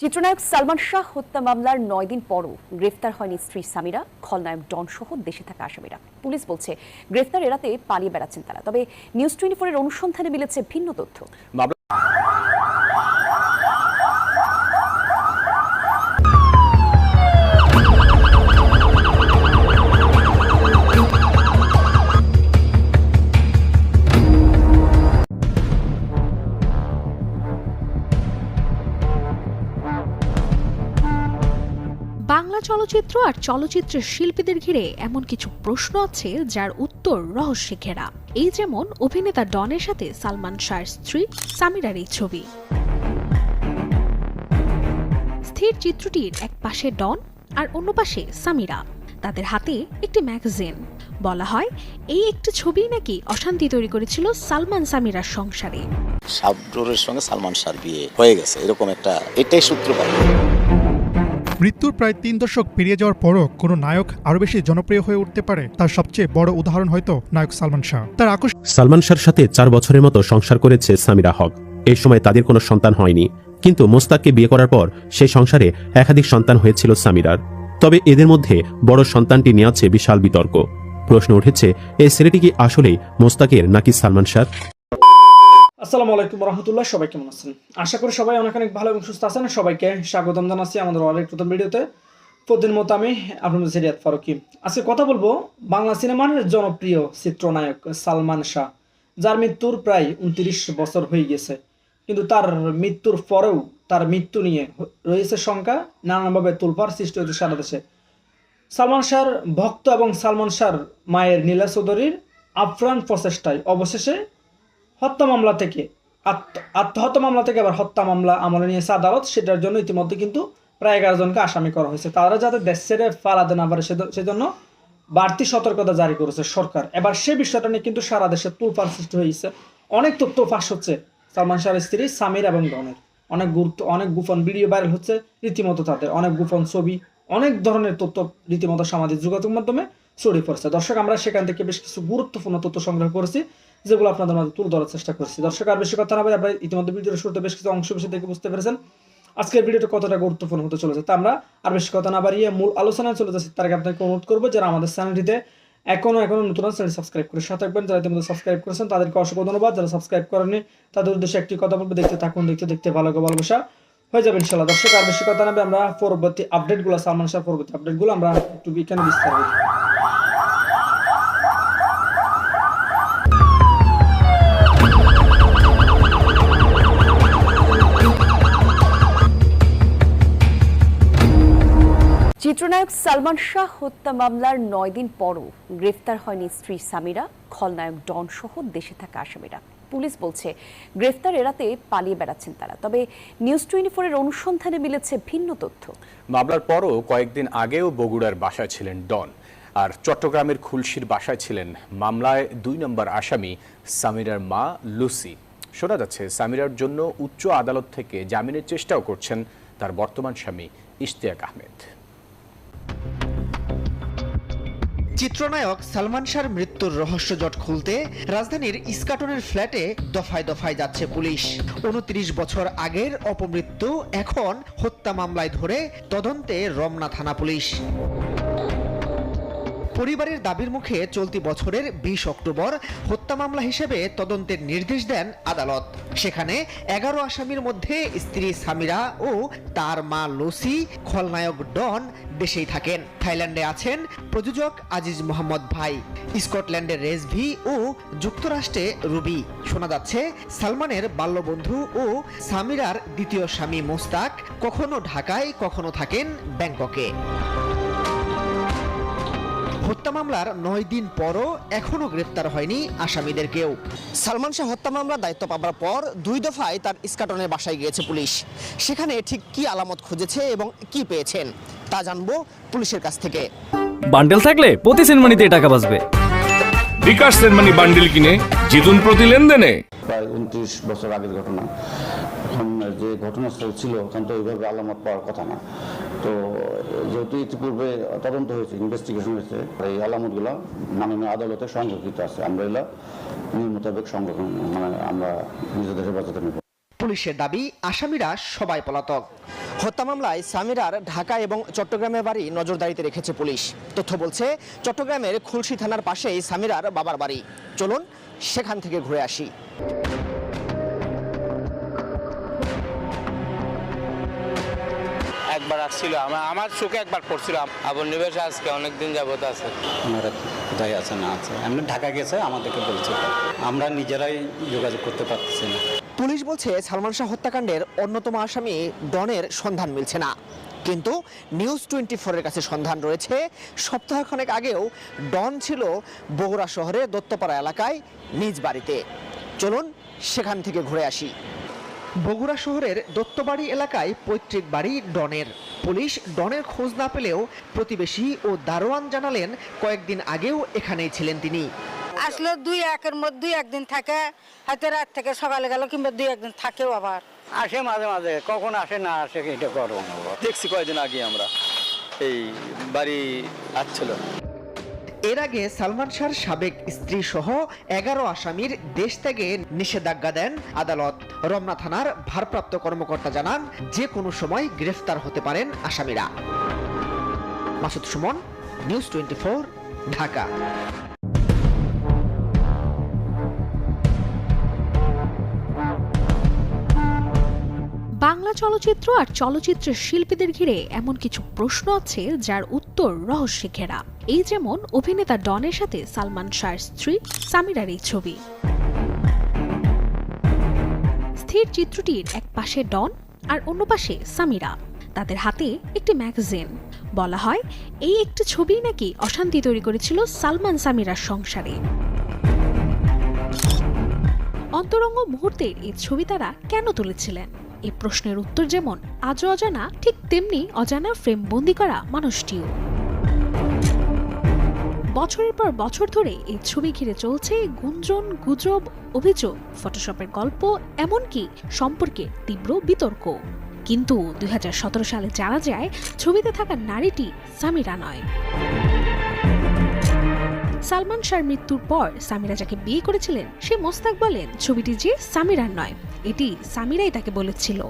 চিত্রনায়ক সালমান শাহ হত্যা মামলার নয় দিন পরও গ্রেফতার হয়নি স্ত্রী সামিরা, খলনায়ক ডন সহ দেশে থাকা আসামিরা। পুলিশ বলছে, গ্রেফতার এড়াতে পালিয়ে বেড়াচ্ছেন তারা। তবে নিউজ টোয়েন্টি ফোরের অনুসন্ধানে মিলেছে ভিন্ন তথ্য। চলচ্চিত্র আর চলচ্চিত্রের শিল্পীদের ঘিরে এমন কিছু প্রশ্ন আছে যার উত্তর রহস্যে ঘেরা। এই যেমন অভিনেতা ডনের সাথে সালমান শাহর স্ত্রী সামিরার এই ছবি। স্থির চিত্রটির এক পাশে ডন আর অন্য পাশে সামিরা। তাদের হাতে একটি ম্যাগাজিন। বলা হয়, এই একটি ছবি নাকি অশান্তি তৈরি করেছিল সালমান সামিরার সংসারে। শাবনুরের সঙ্গে সালমান শাহর বিয়ে হয়ে গেছে, এরকম একটা, এটাই সূত্রপাত। মৃত্যুর প্রায় তিন দশক পেরিয়ে যাওয়ার পরও কোনো নায়ক আরও বেশি জনপ্রিয় হয়ে উঠতে পারে, তার সবচেয়ে বড় উদাহরণ হয়তো নায়ক সালমান শাহ। তার আকর্ষ সালমান শাহর সাথে চার বছরের মতো সংসার করেছে সামিরা হক। এই সময় তাদের কোনো সন্তান হয়নি, কিন্তু মোস্তাককে বিয়ে করার পর সেই সংসারে একাধিক সন্তান হয়েছিল সামিরার। তবে এদের মধ্যে বড় সন্তানটি নিয়ে আছে বিশাল বিতর্ক। প্রশ্ন উঠেছে, এই ছেলেটি কি আসলেই মোস্তাকের নাকি সালমান শাহ? আসসালামু আলাইকুম রহমতুল্লাহ, সবাই কেমন আছেন? আশা করি সবাই অনেক অনেক ভালো এবং সুস্থ আছেন। সবাইকে স্বাগতম জানাচ্ছি আমাদের অনেক প্রথম ভিডিওতে। প্রতিদিন মতো আমি আপনাদের সিরিয়াত ফারুকি। আজকে কথা বলব বাংলা সিনেমার জনপ্রিয় চিত্রনায়ক সালমান শাহ, যার মৃত্যুর প্রায় উনত্রিশ বছর হয়ে গেছে। কিন্তু তার মৃত্যুর পরেও তার মৃত্যু নিয়ে রয়েছে শঙ্কা, নানানভাবে তুলপার সৃষ্টি হয়েছে সারা দেশে। সালমান শাহর ভক্ত এবং সালমান শাহর মায়ের নীলা চৌধুরীর আফরান প্রচেষ্টায় অবশেষে হত্যা মামলা থেকে, আত্ম- আত্মহত্যা মামলা থেকে আবার হত্যা মামলা আমলে নিয়েছে আদালত, সেটার জন্য ইতিমধ্যে কিন্তু প্রায় এগারো জনকে আসামি করা হয়েছে। তারা যাতে দেশ ছেড়ে পালাতে না পারে সেজন্য বাড়তি সতর্কতা জারি করেছে সরকার। এবার সে বিষয়টা নিয়ে কিন্তু সারা দেশে তুলপার সৃষ্টি হয়েছে। অনেক তথ্য ফাঁস হচ্ছে সালমান শাহের স্ত্রী সামির এবং ডনের অনেক গুরুত্ব, অনেক গোপন ভিডিও ভাইরাল হচ্ছে রীতিমতো তাদের। অনেক গোপন ছবি, অনেক ধরনের তথ্য রীতিমতো সামাজিক যোগাযোগ মাধ্যমে ছড়িয়ে পড়ছে। দর্শক, আমরা সেখান থেকে বেশ কিছু গুরুত্বপূর্ণ তথ্য সংগ্রহ করেছি। যেগুলো আপনাদের মাঝে তুলে ধরার চেষ্টা করছি। দর্শক, আর বেশি কথা না বলে আপনারা ইতিমধ্যে ভিডিওর শুরুতে বেশ কিছু অংশ বেশি দেখে বুঝতে পেরেছেন। আজকের ভিডিওটা কতটা গুরুত্বপূর্ণ হতে চলেছে তা আমরা আর বেশি কথা না বাড়িয়ে মূল আলোচনায় চলে যাচ্ছি। তার আগে আপনাকে অনুরোধ করব, যারা আমাদের চ্যানেলটিতে এখনও এখনও নতুন চ্যানেল সাবস্ক্রাইব করে সাথে থাকবেন। যারা ইতিমধ্যে সাবস্ক্রাইব করেছেন, তাদেরকে অসংখ্য ধন্যবাদ। যারা সাবস্ক্রাইব করেননি, তাদের উদ্দেশ্যে একটি কথা বলব, দেখতে থাকুন, দেখতে দেখতে ভালো ভালোবাসা হয়ে যাবে ইনশাল্লাহ দর্শক, আর বেশি কথা না আমরা পরবর্তী আপডেটগুলো সালমান শাহ পরবর্তী আপডেটগুলো আমরা একটু এখানে বিস্তার চিত্রনায়ক সালমান শাহ হত্যা মামলার নয় দিন পরও গ্রেফতার হয়নি স্ত্রী সামিরা, খলনায়ক ডন সহ দেশে থাকা আসামিরা। পুলিশ বলছে, গ্রেফতার এড়াতে পালিয়ে বেড়াচ্ছেন তারা। তবে নিউজ টোয়েন্টি ফোরের অনুসন্ধানে মিলেছে ভিন্ন তথ্য। মামলার পরও কয়েকদিন আগেও বগুড়ার বাসায় ছিলেন ডন। আর চট্টগ্রামের খুলশির বাসায় ছিলেন মামলায় দুই নম্বর আসামি সামিরার মা লুসি। শোনা যাচ্ছে, সামিরার জন্য উচ্চ আদালত থেকে জামিনের চেষ্টাও করছেন তার বর্তমান স্বামী ইশতিয়াক আহমেদ। চিত্রনায়ক সালমান শাহর মৃত্যুর রহস্যজট খুলতে রাজধানীর ইস্কাটনের ফ্ল্যাটে দফায় দফায় যাচ্ছে পুলিশ। উনত্রিশ বছর আগের অপমৃত্যু, এখন হত্যা মামলায় ধরে তদন্তে রমনা থানা পুলিশ। পরিবারের দাবির মুখে চলতি বছরের বিশ অক্টোবর হত্যা মামলা হিসেবে তদন্তের নির্দেশ দেন আদালত। সেখানে এগারো আসামির মধ্যে স্ত্রী সামিরা ও তার মা লসি, খলনায়ক ডন দেশেই থাকেন। থাইল্যান্ডে আছেন প্রযোজক আজিজ মোহাম্মদ ভাই, স্কটল্যান্ডের রেসভি ও যুক্তরাষ্ট্রে রুবি। শোনা যাচ্ছে, সালমানের বাল্যবন্ধু ও সামিরার দ্বিতীয় স্বামী মোস্তাক কখনো ঢাকায়, কখনো থাকেন ব্যাংককে। হত্যা মামলার নয় দিন পরও এখনও গ্রেপ্তার হয়নি আসামিদের কেউ সালমান শাহ হত্যা মামলার দায়িত্ব পাবার পর দুই দফায় তার ইস্কাটনের বাসায় গিয়েছে পুলিশ। সেখানে ঠিক কি আলামত খুঁজেছে এবং কি পেয়েছেন তা জানব পুলিশের কাছ থেকে। বান্ডেল থাকলে প্রতি সেনমানিতে টাকা বাঁচবে। বিকাশ সেনমানি বান্ডিল কিনে জিতুন প্রতি লেনদেনে। প্রায় উনত্রিশ বছর আগের ঘটনা। যে ঘটনাস্থল ছিল ওখান তো ওইভাবে আলামত পাওয়ার কথা না। তো যেহেতু ইতিপূর্বে তদন্ত হয়েছে ইনভেস্টিগেশন হয়েছে, এই আলামতগুলো মাননীয় আদালতে সংরক্ষিত আছে। আমরা এগুলো নিয়ম মোতাবেক সংরক্ষণ মানে আমরা নিজেদের হেফাজতে নেব। পুলিশের দাবি, আসামিরা সবাই পলাতক। হত্যা মামলায় সামিরার ঢাকা এবং চট্টগ্রামের বাড়ি নজরদারিতে রেখেছে পুলিশ। তথ্য বলছে, চট্টগ্রামের খুলশি থানার পাশেই সামিরার বাবার বাড়ি। চলুন, সেখান থেকে ঘুরে আসি। একবার আসছিল আমার আমার চোখে একবার পড়ছিল। আবুল নিবেশ আজকে অনেকদিন যাবত আছে। ওনারা কোথায় আছে না আছে? এমনি ঢাকা গেছে আমাদেরকে বলছে। আমরা নিজেরাই যোগাযোগ করতে পারতেছি না। পুলিশ বলছে সালমান শাহ হত্যাকাণ্ডের অন্যতম আসামি ডনের সন্ধান মিলছে না। কিন্তু নিউজ টোয়েন্টি ফোরের কাছে সন্ধান রয়েছে সপ্তাহখানেক আগেও ডন ছিল বগুড়া শহরের দত্তপাড়া এলাকায় নিজ বাড়িতে। চলুন সেখান থেকে ঘুরে আসি। বগুড়া শহরের দত্তবাড়ি এলাকায় পৈতৃক বাড়ি ডনের। পুলিশ ডনের খোঁজ না পেলেও প্রতিবেশী ও দারোয়ান জানালেন কয়েকদিন আগেও এখানেই ছিলেন তিনি। আসলে দুই একের মধ্যে দুই একদিন থাকে হয়তো রাত থেকে সকালে গেল কিংবা দুই একদিন থাকেও আবার। আসে মাঝে মাঝে কখন আসে না আসে এটা করব দেখছি কয়েকদিন আগে আমরা এই বাড়ি আসছিল। এর আগে সালমান শাহর সাবেক স্ত্রী সহ এগারো আসামির দেশ থেকে নিষেধাজ্ঞা দেন আদালত। রমনা থানার ভারপ্রাপ্ত কর্মকর্তা জানান, যে কোনো সময় গ্রেফতার হতে পারেন আসামিরা। Masud Suman, news twenty Dhaka. Bangla চলচ্চিত্র আর চলচ্চিত্রের শিল্পীদের ঘিরে এমন কিছু প্রশ্ন আছে যার উত্তর রহস্যে ঘেরা। এই যেমন অভিনেতা ডনের সাথে সালমান শাহর স্ত্রী সামিরার এই ছবি। স্থির চিত্রটির এক পাশে ডন আর অন্য পাশে সামিরা। তাদের হাতে একটি ম্যাগাজিন। বলা হয়, এই একটি ছবি নাকি অশান্তি তৈরি করেছিল সালমান সামিরার সংসারে। অন্তরঙ্গ মুহূর্তের এই ছবি তারা কেন তুলেছিলেন? এই প্রশ্নের উত্তর যেমন আজও অজানা, ঠিক তেমনি অজানা ফ্রেম বন্দি করা মানুষটিও। বছরের পর বছর ধরে এই ছবি ঘিরে চলছে গুঞ্জন, গুজব, অভিযোগ ফটোশপের গল্প, এমনকি সম্পর্কে তীব্র বিতর্ক। কিন্তু দুই হাজার সতেরো সালে জানা যায়, ছবিতে থাকা নারীটি সামিরা নয়। সালমান শাহর মৃত্যুর পর সামিরা যাকে বিয়ে করেছিলেন সে মোস্তাক বলেন ছবিটি যে সামিরার নয় এটি সামিরাই তাকে বলেছিল।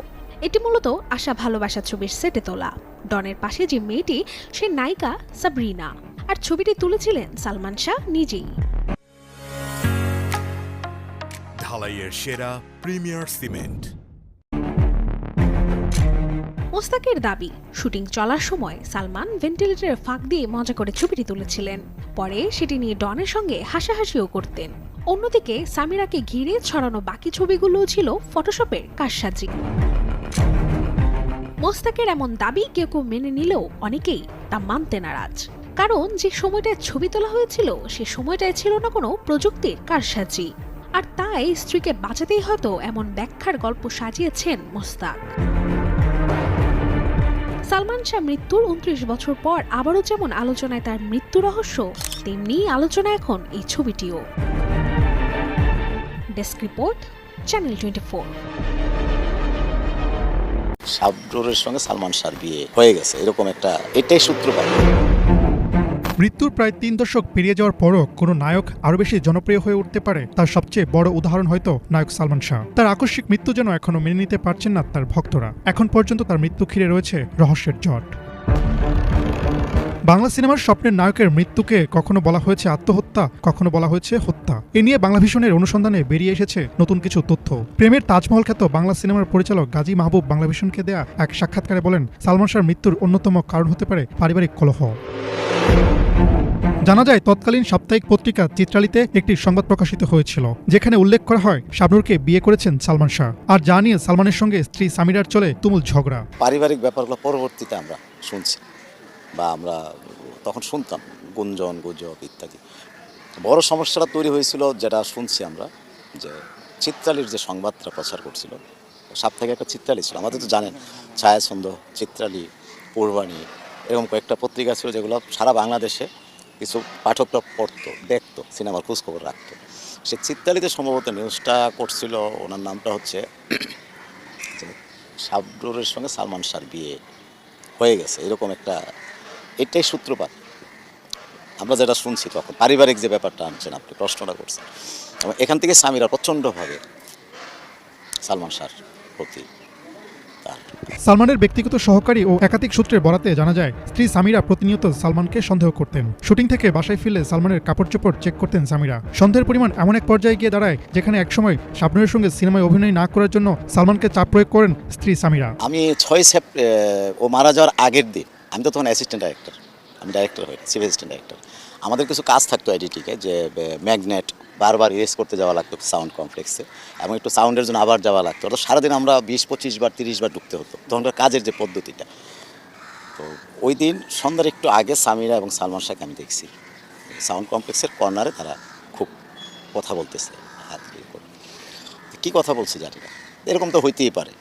এটি মূলত আশা ভালোবাসা ছবির সেটে তোলা। ডনের পাশে যে মেয়েটি সে নায়িকা সাবরিনা। আর ছবিটি তুলেছিলেন সালমান শাহ নিজেই। ঢালাইয়ের সেরা প্রিমিয়ার সিমেন্ট। মোস্তাকের দাবি শুটিং চলার সময় সালমান ভেন্টিলেটরের ফাঁক দিয়ে মজা করে ছবিটি তুলেছিলেন। পরে সেটি নিয়ে ডনের সঙ্গে হাসাহাসিও করতেন। অন্যদিকে সামিরাকে ঘিরে ছড়ানো বাকি ছবিগুলোও ছিল ফটোশপের কারসাজি। মোস্তাকের এমন দাবি কেউ কেউ মেনে নিলেও অনেকেই তা মানতে নারাজ। কারণ যে সময়টায় ছবি তোলা হয়েছিল, সে সময়টায় ছিল না কোনো প্রযুক্তির কারসাজি। আর তাই স্ত্রীকে বাঁচাতেই হয়তো এমন ব্যাখ্যার গল্প সাজিয়েছেন মোস্তাক। সালমান শাহ মৃত্যুর উনত্রিশ বছর পর আবারও যেমন আলোচনায় তার মৃত্যু রহস্য, তেমনি আলোচনা এখন এই ছবিটিও। Desk report channel twenty four শাবরুরের সঙ্গে সালমান শাহর বিয়ে হয়ে গেছে, এরকম একটা, এটাই সূত্রপাত। মৃত্যুর প্রায় তিন দশক পেরিয়ে যাওয়ার পরও কোনো নায়ক আরও বেশি জনপ্রিয় হয়ে উঠতে পারে, তার সবচেয়ে বড় উদাহরণ হয়তো নায়ক সালমান শাহ। তার আকস্মিক মৃত্যু যেন এখনও মেনে নিতে পারছেন না তার ভক্তরা। এখন পর্যন্ত তার মৃত্যু ঘিরে রয়েছে রহস্যের জট। বাংলা সিনেমার স্বপ্নের নায়কের মৃত্যুকে কখনো বলা হয়েছে আত্মহত্যা, কখনো বলা হয়েছে হত্যা। এ নিয়ে বাংলা ভীষণের অনুসন্ধানে বেরিয়ে এসেছে নতুন কিছু তথ্য। প্রেমের তাজমহল খ্যাত বাংলা সিনেমার পরিচালক গাজী মাহবুব বাংলা ভীষণকে দেয়া এক সাক্ষাৎকারে বলেন, সালমান শাহর মৃত্যুর অন্যতম কারণ হতে পারে পারিবারিক কলহ। জানা যায়, তৎকালীন সাপ্তাহিক পত্রিকা চিত্রালিতে একটি সংবাদ প্রকাশিত হয়েছিল, যেখানে উল্লেখ করা হয়, শাবনুরকে বিয়ে করেছেন সালমান শাহ। আর যা নিয়ে সালমানের সঙ্গে স্ত্রী সামিরার চলে তুমুল ঝগড়া। পারিবারিক ব্যাপারগুলো পরবর্তীতে আমরা শুনছি। বা আমরা তখন শুনতাম, গুঞ্জন, গুজব ইত্যাদি। বড় সমস্যাটা তৈরি হয়েছিল যেটা শুনছি আমরা, যে চিত্রালির যে সংবাদটা প্রচার করছিল, সাপ্তাহিক একটা চিত্রালি ছিল, আমাদের তো জানেন, ছায়াছন্দ, চিত্রালি, পূর্বাণী, এরকম কয়েকটা পত্রিকা ছিল যেগুলো সারা বাংলাদেশে কিছু পাঠকরা পড়তো, দেখতো, সিনেমার খোঁজখবর রাখতো। সে চিত্রালিতে সম্ভবত নিউজটা করছিল, ওনার নামটা হচ্ছে শাবরুরের সঙ্গে সালমান শাহর বিয়ে হয়ে গেছে, এরকম একটা এটাই সূত্রপাত। আমরা যেটা শুনছি তখন পারিবারিক যে ব্যাপারটা আনছেন আপনি প্রশ্নটা করছেন। এবং এখান থেকে স্বামীরা প্রচণ্ডভাবে সালমান শাহর প্রতি সালমানের ব্যক্তিগত সহকারী ও একাধিক সূত্রের বরাতে জানা যায় স্ত্রী সামিরা প্রতিনিয়ত সালমানকে সন্দেহ করতেন। শুটিং থেকে বাসায় ফিরলে সালমানের কাপড় চোপড় চেক করতেন সামিরা। সন্দেহের পরিমাণ এমন এক পর্যায়ে গিয়ে দাঁড়ায় যেখানে একসময় শাবনুরের সঙ্গে সিনেমায় অভিনয় না করার জন্য সালমানকে চাপ প্রয়োগ করেন স্ত্রী সামিরা। আমি ছয় সেপ ও মারা যাওয়ার আগের দিন আমি তো তখন অ্যাসিস্ট্যান্ট ডাইরেক্টর আমি ডাইরেক্টর হই সিভিল অ্যাসিস্ট্যান্ট ডাইরেক্টর আমাদের কিছু কাজ থাকতো এডিটিংয়ে যে ম্যাগনেট বারবার ইরেজ করতে যাওয়া লাগতো সাউন্ড কমপ্লেক্সে এবং একটু সাউন্ডের জন্য আবার যাওয়া লাগতো। অর্থাৎ সারাদিন আমরা বিশ, পঁচিশ বার, তিরিশ বার ঢুকতে হতো, তখনকার কাজের যে পদ্ধতিটা। তো ওই দিন সন্ধ্যার একটু আগে সামিরা এবং সালমান শাহকে আমি দেখছি। সাউন্ড কমপ্লেক্সের কর্নারে তারা খুব কথা বলতেছে, হাত। কী কথা বলছে জানি না, এরকম তো হইতেই পারে।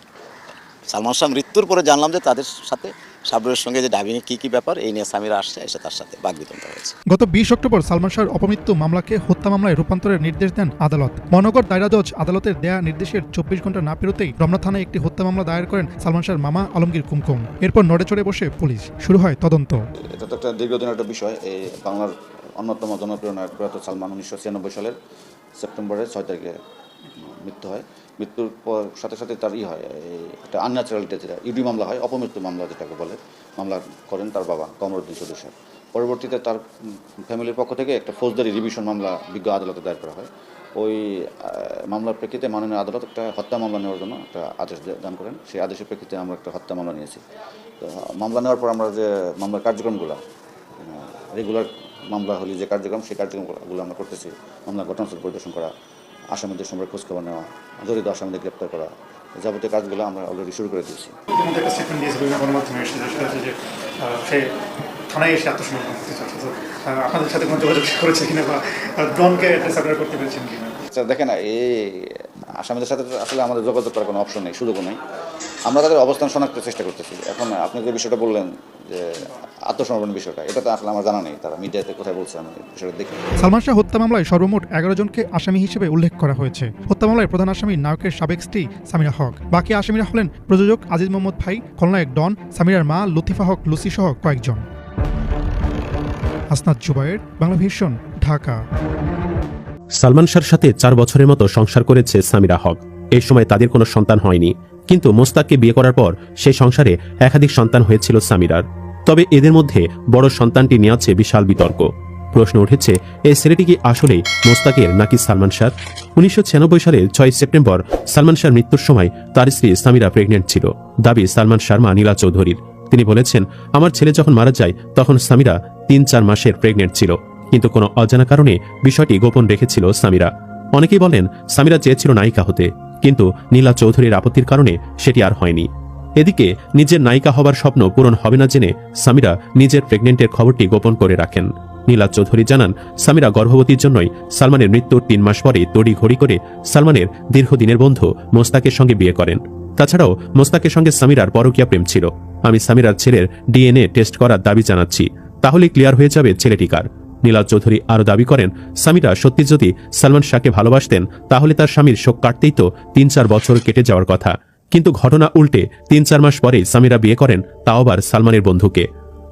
সালমান শাহ মৃত্যুর পরে জানলাম যে তাদের সাথে সাবরের সঙ্গে যে ডাবিংয়ে কি কি ব্যাপার এই নিয়ে সামিরা আসছে এসে তার সাথে বাগবিতন্ড হয়েছে। গত বিশ অক্টোবর সালমান শাহর অপমৃত্যু মামলাকে হত্যা মামলায় রূপান্তরের নির্দেশ দেন আদালত। মহানগর দায়রা জজ আদালতের দেয়া নির্দেশের চব্বিশ ঘণ্টা না পেরোতেই রমনা থানায় একটি হত্যা মামলা দায়ের করেন সালমান শাহর মামা আলমগীর কুমকুম। এরপর নড়ে চড়ে বসে পুলিশ। শুরু হয় তদন্ত। এটা তো একটা দীর্ঘদিনের একটা বিষয়। এই বাংলার অন্যতম জনপ্রিয় নায়ক প্রয়াত সালমান উনিশশো ছিয়ানব্বই সালের সেপ্টেম্বরের ছয় তারিখে মৃত্যু হয়। মৃত্যুর পর সাথে সাথে তার ই হয় একটা আনন্যাচারাল ডেথ যেটা, ইডি মামলা হয়, অপমৃত্যু মামলা যেটাকে বলে, মামলা করেন তার বাবা, কমরুদ্দিন সাহেব পরবর্তীতে তার ফ্যামিলির পক্ষ থেকে একটা ফৌজদারি রিভিশন মামলা বিজ্ঞ আদালতে দায়ের করা হয়। ওই মামলার প্রেক্ষিতে মাননীয় আদালত একটা হত্যা মামলা নেওয়ার জন্য একটা আদেশ দান করেন। সেই আদেশের প্রেক্ষিতে আমরা একটা হত্যা মামলা নিয়েছি। তো, মামলা নেওয়ার পর আমরা যে মামলার কার্যক্রমগুলো রেগুলার মামলা হলে যে কার্যক্রম, সেই কার্যক্রমগুলো আমরা করতেছি। মামলা ঘটনাস্থল পরিদর্শন করা আসামিদের সম্পর্কে খোঁজখবর নেওয়া জড়িত আসামিদের গ্রেপ্তার করা যাবতীয় কাজগুলো আমরা অলরেডি শুরু করে দিয়েছি। থানায় এসে আত্মসমর্পণ করতে চাচ্ছে। তো আপনাদের সাথে কোনো যোগাযোগ করেছে কিনা বা ড্রোনকে সাপ্লাই করতে পেরেছেন কিনা? আচ্ছা দেখেন এই আসামিদের সাথে আসলে আমাদের যোগাযোগ করার কোনো অপশন নেই, সুযোগও নেই। আমরা তাদের অবস্থান শনাক্তের চেষ্টা করতেছি। এখন আপনি যে বিষয়টা বললেন যে আত্মসমর্পণ বিষয়টা, এটা তো আসলে আমার জানা নেই। তারা মিডিয়াতে কোথায় বলছে আমি বিষয়টা দেখি সালমান শাহ হত্যা মামলায় সর্বমোট এগারো জনকে আসামি হিসেবে উল্লেখ করা হয়েছে। হত্যা মামলায় প্রধান আসামি নায়কের সাবেক স্ত্রী সামিরা হক। বাকি আসামিরা হলেন প্রযোজক আজিজ মোহাম্মদ ভাই, খলনায়ক ডন, সামিরার মা, লতিফা হক, লুসি সহ কয়েকজন। হাসনাত জুবায়ের বাংলা ভীষণ ঢাকা। সালমান শাহর সাথে চার বছরের মতো সংসার করেছে সামিরা হক। এই সময় তাদের কোনো সন্তান হয়নি, কিন্তু মোস্তাককে বিয়ে করার পর সেই সংসারে একাধিক সন্তান হয়েছিল সামিরার। তবে এদের মধ্যে বড় সন্তানটি নিয়ে আছে বিশাল বিতর্ক। প্রশ্ন উঠেছে, এই ছেলেটি কি আসলেই মোস্তাকের নাকি সালমান শাহ? উনিশশো সালের ছয় সেপ্টেম্বর সালমান শাহর মৃত্যুর সময় তার স্ত্রী সামিরা প্রেগনেন্ট ছিল। দাবি সালমান শর্মা নীলা চৌধুরীর। তিনি বলেছেন, আমার ছেলে যখন মারা যায়, তখন সামিরা তিন চার মাসের প্রেগনেন্ট ছিল। কিন্তু কোনো অজানা কারণে বিষয়টি গোপন রেখেছিল সামিরা। অনেকেই বলেন, সামিরা চেয়েছিল নায়িকা হতে, কিন্তু নীলা চৌধুরীর আপত্তির কারণে সেটি আর হয়নি। এদিকে নিজের নায়িকা হবার স্বপ্ন পূরণ হবে না জেনে সামিরা নিজের প্রেগনেন্টের খবরটি গোপন করে রাখেন। নীলা চৌধুরী জানান, সামিরা গর্ভবতীর জন্যই সালমানের মৃত্যুর তিন মাস পরে তড়ি ঘড়ি করে সালমানের দীর্ঘদিনের বন্ধু মোস্তাকের সঙ্গে বিয়ে করেন। তাছাড়াও মোস্তাকের সঙ্গে সামিরার পরকীয়া প্রেম ছিল। আমি সামিরার ছেলের ডিএনএ টেস্ট করার দাবি জানাচ্ছি, তাহলে ক্লিয়ার হয়ে যাবে ছেলেটিকার নীলাল চৌধুরী আরও দাবি করেন, স্বামীরা সত্যি যদি সালমান শাহকে ভালোবাসতেন, তাহলে তার স্বামীর শোক কাটতেই তো তিন চার বছর কেটে যাওয়ার কথা। কিন্তু ঘটনা উল্টে তিন চার মাস পরে সামিরা বিয়ে করেন তাও আবার সালমানের বন্ধুকে।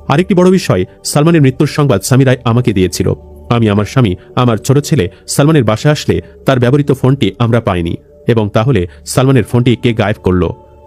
আরেকটি বড় বিষয়, সালমানের মৃত্যুর সংবাদ সামিরাই আমাকে দিয়েছিল। আমি আমার স্বামী, আমার ছোট ছেলে, সালমানের বাসায় আসলে তার ব্যবহৃত ফোনটি আমরা পাইনি এবং তাহলে সালমানের ফোনটি কে গায়েব করল?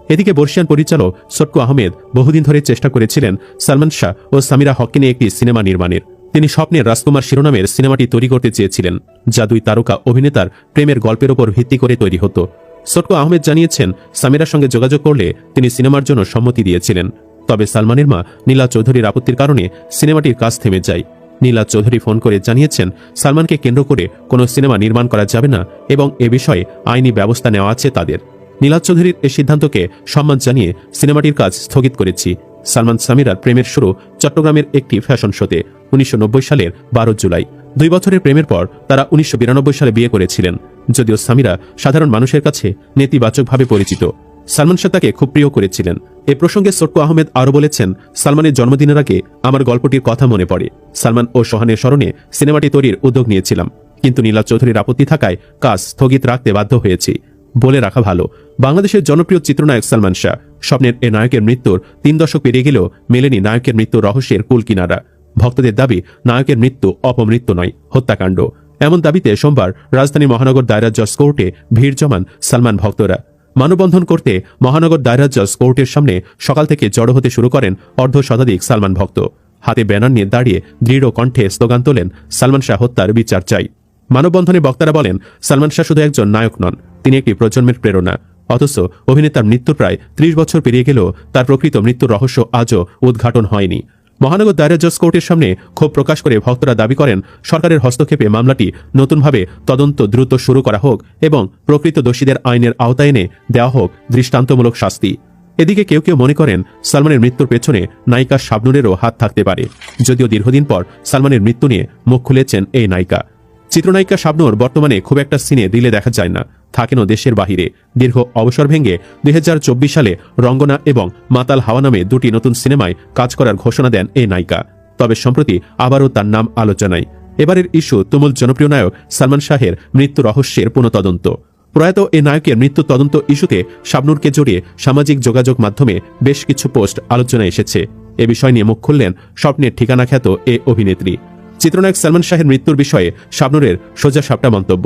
এদিকে বর্ষিয়ান পরিচালক সটকু আহমেদ বহুদিন ধরে চেষ্টা করেছিলেন সালমান শাহ ও সামিরা হককে নিয়ে একটি সিনেমা নির্মাণের। তিনি স্বপ্নের রাজকুমার শিরোনামের সিনেমাটি তৈরি করতে চেয়েছিলেন, যা দুই তারকা অভিনেতার প্রেমের গল্পের ওপর ভিত্তি করে তৈরি হতো। সটকু আহমেদ জানিয়েছেন, সামিরার সঙ্গে যোগাযোগ করলে তিনি সিনেমার জন্য সম্মতি দিয়েছিলেন। তবে সালমানের মা নীলা চৌধুরীর আপত্তির কারণে সিনেমাটির কাজ থেমে যায়। নীলা চৌধুরী ফোন করে জানিয়েছেন, সালমানকে কেন্দ্র করে কোনো সিনেমা নির্মাণ করা যাবে না এবং এ বিষয়ে আইনি ব্যবস্থা নেওয়া আছে তাদের। নীলাজ চৌধুরীর এই সিদ্ধান্তকে সম্মান জানিয়ে সিনেমাটির কাজ স্থগিত করেছি। সালমান সামিরার প্রেমের শুরু চট্টগ্রামের একটি ফ্যাশন শোতে উনিশশো নব্বই সালের বারো জুলাই। দুই বছরের প্রেমের পর তারা উনিশশো বিরানব্বই সালে বিয়ে করেছিলেন। যদিও সামিরা সাধারণ মানুষের কাছে নেতিবাচকভাবে পরিচিত। সালমান শাহ তাকে খুব প্রিয় করেছিলেন। এ প্রসঙ্গে সট্টু আহমেদ আরও বলেছেন, সালমানের জন্মদিনের আগে আমার গল্পটির কথা মনে পড়ে। সালমান ও সোহানের স্মরণে সিনেমাটি তৈরির উদ্যোগ নিয়েছিলাম। কিন্তু নীলা চৌধুরীর আপত্তি থাকায় কাজ স্থগিত রাখতে বাধ্য হয়েছি। বলে রাখা ভালো। বাংলাদেশের জনপ্রিয় চিত্রনায়ক সালমান শাহ। স্বপ্নের এ নায়কের মৃত্যুর তিন দশক পেরিয়ে গেলেও মেলেনি নায়কের মৃত্যুর রহস্যের কুল কিনারা। ভক্তদের দাবি, নায়কের মৃত্যু অপমৃত্যু নয়, হত্যাকাণ্ড। এমন দাবিতে সোমবার রাজধানী মহানগর দায়রা জজ কোর্টে ভিড় জমান সালমান ভক্তরা। মানববন্ধন করতে মহানগর দায়রা জজ কোর্টের সামনে সকাল থেকে জড়ো হতে শুরু করেন অর্ধ শতাধিক সালমান ভক্ত। হাতে ব্যানার নিয়ে দাঁড়িয়ে দৃঢ় কণ্ঠে স্লোগান তোলেন সালমান শাহ হত্যার বিচার চাই। মানববন্ধনে বক্তারা বলেন, সালমান শাহ শুধু একজন নায়ক নন তিনি একটি প্রজন্মের প্রেরণা। অথচ অভিনেতার মৃত্যু প্রায় ত্রিশ বছর পেরিয়ে গেলেও তার প্রকৃত মৃত্যুর রহস্য আজও উদ্ঘাটন হয়নি। মহানগর দায়রা জজ কোর্টের সামনে ক্ষোভ প্রকাশ করে ভক্তরা দাবি করেন, সরকারের হস্তক্ষেপে মামলাটি নতুনভাবে তদন্ত দ্রুত শুরু করা হোক এবং প্রকৃত দোষীদের আইনের আওতায় এনে দেওয়া হোক দৃষ্টান্তমূলক শাস্তি। এদিকে কেউ কেউ মনে করেন, সালমানের মৃত্যুর পেছনে নায়িকা শাবনুরেরও হাত থাকতে পারে। যদিও দীর্ঘদিন পর সালমানের মৃত্যু নিয়ে মুখ খুলেছেন এই নায়িকা। চিত্রনায়িকা শাবনুর বর্তমানে খুব একটা সিনে দিলে দেখা যায় না। থাকেনও দেশের বাহিরে। দীর্ঘ অবসর ভেঙে দুই সালে রঙ্গনা এবং মাতাল হাওয়া নামে দুটি নতুন সিনেমায় কাজ করার ঘোষণা দেন এই নায়িকা। তবে সম্প্রতি আবারও তার নাম আলোচনায়। এবারের ইস্যু তুমুল জনপ্রিয় নায়ক সালমান শাহের মৃত্যু রহস্যের পুনঃতদন্ত। প্রয়াত এই নায়কের মৃত্যু তদন্ত ইস্যুতে শাবনুরকে জড়িয়ে সামাজিক যোগাযোগ মাধ্যমে বেশ কিছু পোস্ট আলোচনায় এসেছে। এ বিষয় নিয়ে মুখ খুললেন স্বপ্নের ঠিকানা খ্যাত এ অভিনেত্রী। চিত্রনায়ক সালমান শাহের মৃত্যুর বিষয়ে শাবনুরের সোজা সাপটা মন্তব্য।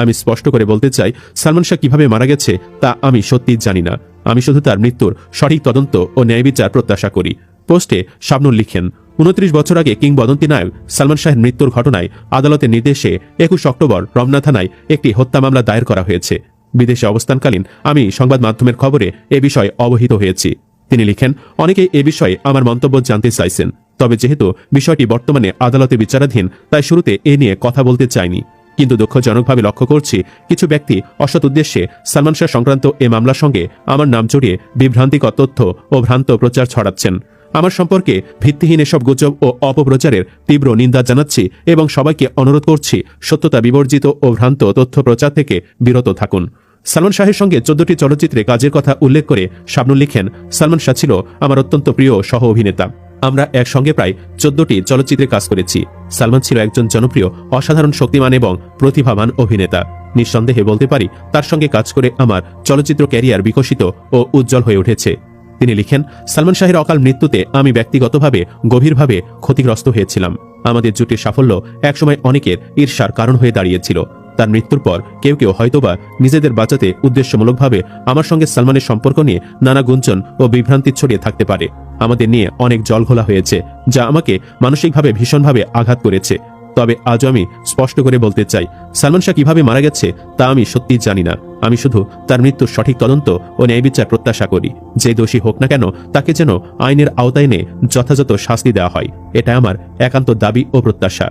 আমি স্পষ্ট করে বলতে চাই, সালমান শাহ কীভাবে মারা গেছে তা আমি সত্যি জানি না। আমি শুধু তার মৃত্যুর সঠিক তদন্ত ও ন্যায় বিচার প্রত্যাশা করি। পোস্টে শাবনুর লিখেন, উনত্রিশ বছর আগে কিংবদন্তি নায়ক সালমান শাহের মৃত্যুর ঘটনায় আদালতের নির্দেশে একুশ অক্টোবর রমনা থানায় একটি হত্যা মামলা দায়ের করা হয়েছে। বিদেশে অবস্থানকালীন আমি সংবাদ মাধ্যমের খবরে এ বিষয়ে অবহিত হয়েছি। তিনি লিখেন, অনেকে এ বিষয়ে আমার মন্তব্য জানতে চাইছেন, তবে যেহেতু বিষয়টি বর্তমানে আদালতে বিচারাধীন, তাই শুরুতে এ নিয়ে কথা বলতে চাইনি। কিন্তু দুঃখজনকভাবে লক্ষ্য করছি, কিছু ব্যক্তি অসৎ উদ্দেশ্যে সালমান শাহ সংক্রান্ত এ মামলার সঙ্গে আমার নাম জড়িয়ে বিভ্রান্তিকর তথ্য ও ভ্রান্ত প্রচার ছড়াচ্ছেন। আমার সম্পর্কে ভিত্তিহীন এসব গুজব ও অপপ্রচারের তীব্র নিন্দা জানাচ্ছি এবং সবাইকে অনুরোধ করছি সত্যতা বিবর্জিত ও ভ্রান্ত তথ্য প্রচার থেকে বিরত থাকুন। সালমান শাহের সঙ্গে চোদ্দটি চলচ্চিত্রে কাজের কথা উল্লেখ করে শাবনুল লিখেন, সালমান শাহ ছিল আমার অত্যন্ত প্রিয় সহ অভিনেতা আমরা একসঙ্গে প্রায় চোদ্দটি চলচ্চিত্রে কাজ করেছি। সালমান ছিল একজন জনপ্রিয়, অসাধারণ শক্তিমান এবং প্রতিভাবান অভিনেতা। নিঃসন্দেহে বলতে পারি, তার সঙ্গে কাজ করে আমার চলচ্চিত্র ক্যারিয়ার বিকশিত ও উজ্জ্বল হয়ে উঠেছে। তিনি লিখেন, সালমান শাহের অকাল মৃত্যুতে আমি ব্যক্তিগতভাবে গভীরভাবে ক্ষতিগ্রস্ত হয়েছিলাম। আমাদের জুটির সাফল্য একসময় অনেকের ঈর্ষার কারণ হয়ে দাঁড়িয়েছিল। তার মৃত্যুর পর কেউ কেউ হয়তোবা নিজেদের বাঁচাতে উদ্দেশ্যমূলকভাবে আমার সঙ্গে সালমানের সম্পর্ক নিয়ে নানা গুঞ্জন ও বিভ্রান্তি ছড়িয়ে থাকতে পারে। আমাদের নিয়ে অনেক জলঘোলা হয়েছে, যা আমাকে মানসিকভাবে ভীষণভাবে আঘাত করেছে। তবে আজও আমি স্পষ্ট করে বলতে চাই, সালমান শাহ কীভাবে মারা গেছে তা আমি সত্যি জানি না। আমি শুধু তার মৃত্যুর সঠিক তদন্ত ও ন্যায় বিচার প্রত্যাশা করি। যে দোষী হোক না কেন, তাকে যেন আইনের আওতায় এনে যথাযথ শাস্তি দেওয়া হয়। এটা আমার একান্ত দাবি ও প্রত্যাশা।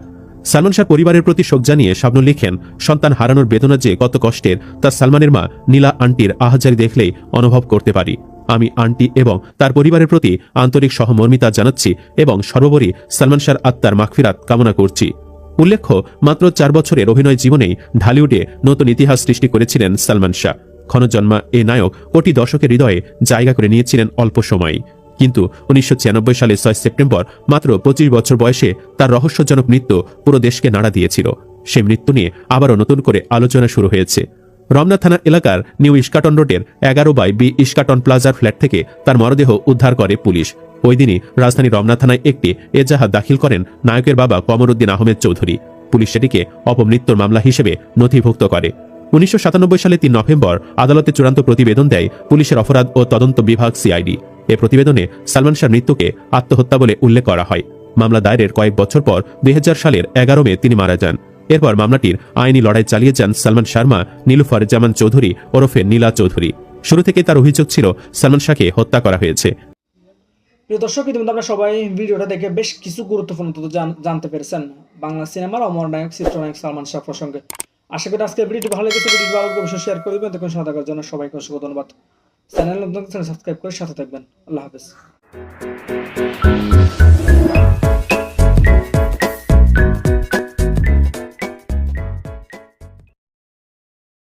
সালমান শাহ পরিবারের প্রতি শোক জানিয়ে শাবনুল লিখেন, সন্তান হারানোর বেদনা যে কত কষ্টের, তা সালমানের মা নীলা আন্টির আহাজারি দেখলেই অনুভব করতে পারি। আমি আন্টি এবং তার পরিবারের প্রতি আন্তরিক সহমর্মিতা জানাচ্ছি এবং সর্বোপরি সালমান শাহর আত্মার মাগফিরাত কামনা করছি। উল্লেখ্য, মাত্র চার বছরের অভিনয় জীবনেই ঢালিউডে নতুন ইতিহাস সৃষ্টি করেছিলেন সালমান শাহ। ক্ষণজন্মা এ নায়ক কোটি দর্শকের হৃদয়ে জায়গা করে নিয়েছিলেন অল্প সময়। কিন্তু উনিশশো সালে ছয় সেপ্টেম্বর মাত্র পঁচিশ বছর বয়সে তার রহস্যজনক মৃত্যু পুরো দেশকে নাড়া দিয়েছিল। সে মৃত্যু নিয়ে আবারও নতুন করে আলোচনা শুরু হয়েছে। রমনা থানা এলাকার নিউ ইস্কাটন রোডের এগারো বাই বি ইস্কাটন প্লাজার ফ্ল্যাট থেকে তার মরদেহ উদ্ধার করে পুলিশ। ওই দিনই রাজধানী রমনা থানায় একটি এজাহার দাখিল করেন নায়কের বাবা কমরুদ্দিন আহমেদ চৌধুরী। পুলিশ সেটিকে অপমৃত্যুর মামলা হিসেবে নথিভুক্ত করে। উনিশশো সাতানব্বই সালে তিন নভেম্বর আদালতে চূড়ান্ত প্রতিবেদন দেয় পুলিশের অপরাধ ও তদন্ত বিভাগ সিআইডি। এ প্রতিবেদনে সালমান শাহর মৃত্যুকে আত্মহত্যা বলে উল্লেখ করা হয়। মামলা দায়েরের কয়েক বছর পর দুই হাজার সালের এগারো মে তিনি মারা যান। এরপর মামলাটির আইনি লড়াই চালিয়ে যান সালমান শর্মা নীলুফার জামান চৌধুরী, ওরফে নীলা চৌধুরী। শুরু থেকে তার অভিযোগ ছিল, সালমান শাহকে হত্যা করা হয়েছে। দর্শক, ইতিমধ্যে আমরা সবাই ভিডিওটা দেখে বেশ কিছু গুরুত্বপূর্ণ তথ্য জানতে পেরেছেন। বাংলা সিনেমার অমর নায়ক, চিত্রনায়ক সালমান শাহ প্রসঙ্গে। আশা করি আজকে ভিডিওটি ভালো লেগেছে। ভিডিওটি ভালো অবশ্যই শেয়ার করে দেবেন। দেখুন থাকার জন্য সবাইকে অসংখ্য ধন্যবাদ। চ্যানেল নতুন সাবস্ক্রাইব করে সাথে থাকবেন। আল্লাহ হাফেজ।